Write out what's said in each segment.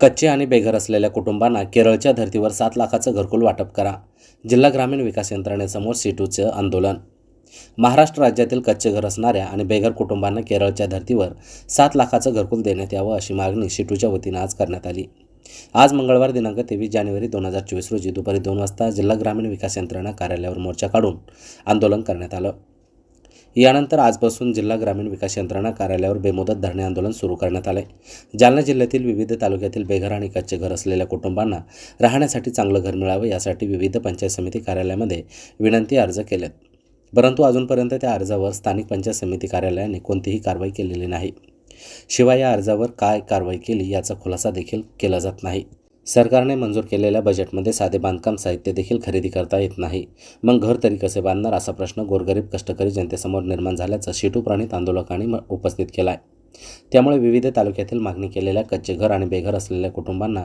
कच्चे आणि बेघर असलेल्या कुटुंबांना केरळच्या धर्तीवर सात लाखाचं घरकुल वाटप करा. जिल्हा ग्रामीण विकास यंत्रणेसमोर सीटूचं आंदोलन. महाराष्ट्र राज्यातील कच्चे घर असणाऱ्या आणि बेघर कुटुंबांना केरळच्या धर्तीवर सात लाखाचं घरकुल देण्यात यावं अशी मागणी सीटूच्या वतीनं आज करण्यात आली. आज मंगळवार दिनांक तेवीस जानेवारी दोन हजार चोवीस रोजी दुपारी दोन वाजता जिल्हा ग्रामीण विकास यंत्रणा कार्यालयावर मोर्चा काढून आंदोलन करण्यात आलं. यानंतर आजपासून जिल्हा ग्रामीण विकास यंत्रणा कार्यालयावर बेमुदत धरणे आंदोलन सुरू करण्यात आले. जालना जिल्ह्यातील विविध तालुक्यातील बेघर आणि कच्चे घर असलेल्या कुटुंबांना राहण्यासाठी चांगलं घर मिळावं यासाठी विविध पंचायत समिती कार्यालयामध्ये विनंती अर्ज केलेत. परंतु अजूनपर्यंत त्या अर्जावर स्थानिक पंचायत समिती कार्यालयाने कोणतीही कारवाई केलेली नाही. शिवाय या अर्जावर काय कारवाई केली याचा खुलासा देखील केला जात नाही. सरकारने मंजूर केलेल्या बजेटमध्ये साधे बांधकाम साहित्य देखील खरेदी करता येत नाही. मग घर तरी कसे बांधणार असा प्रश्न गोरगरीब कष्टकरी जनतेसमोर निर्माण झाल्याचं शिटू प्रणित आंदोलकांनी म- उपस्थित केला आहे त्यामुळे विविध तालुक्यातील मागणी केलेल्या कच्चे घर आणि बेघर असलेल्या कुटुंबांना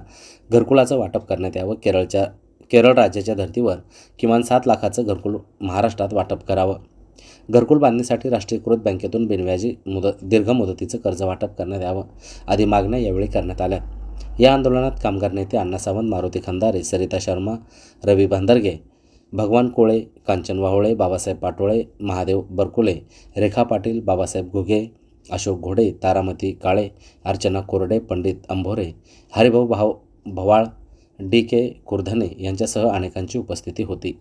घरकुलाचं वाटप करण्यात यावं. केरळच्या केरळ राज्याच्या धर्तीवर किमान सात लाखाचं घरकुल महाराष्ट्रात वाटप करावं. घरकुल बांधणीसाठी राष्ट्रीयकृत बँकेतून बिनव्याजी मुदत दीर्घ मुदतीचं कर्ज वाटप करण्यात यावं आदी मागण्या यावेळी करण्यात आल्या. या आंदोलनात कामगार नेते अण्णा सावंत मारुती खंदारे सरिता शर्मा रवी भांदरगे भगवान कोळे कांचन वाहोळे बाबासाहेब पाटोळे महादेव बरकुले रेखा पाटील बाबासाहेब घुगे अशोक घोडे तारामती काळे अर्चना कोरडे पंडित अंभोरे हरिभाऊ भाव भवाळ डी के कुर्धने यांच्यासह अनेकांची उपस्थिती होती.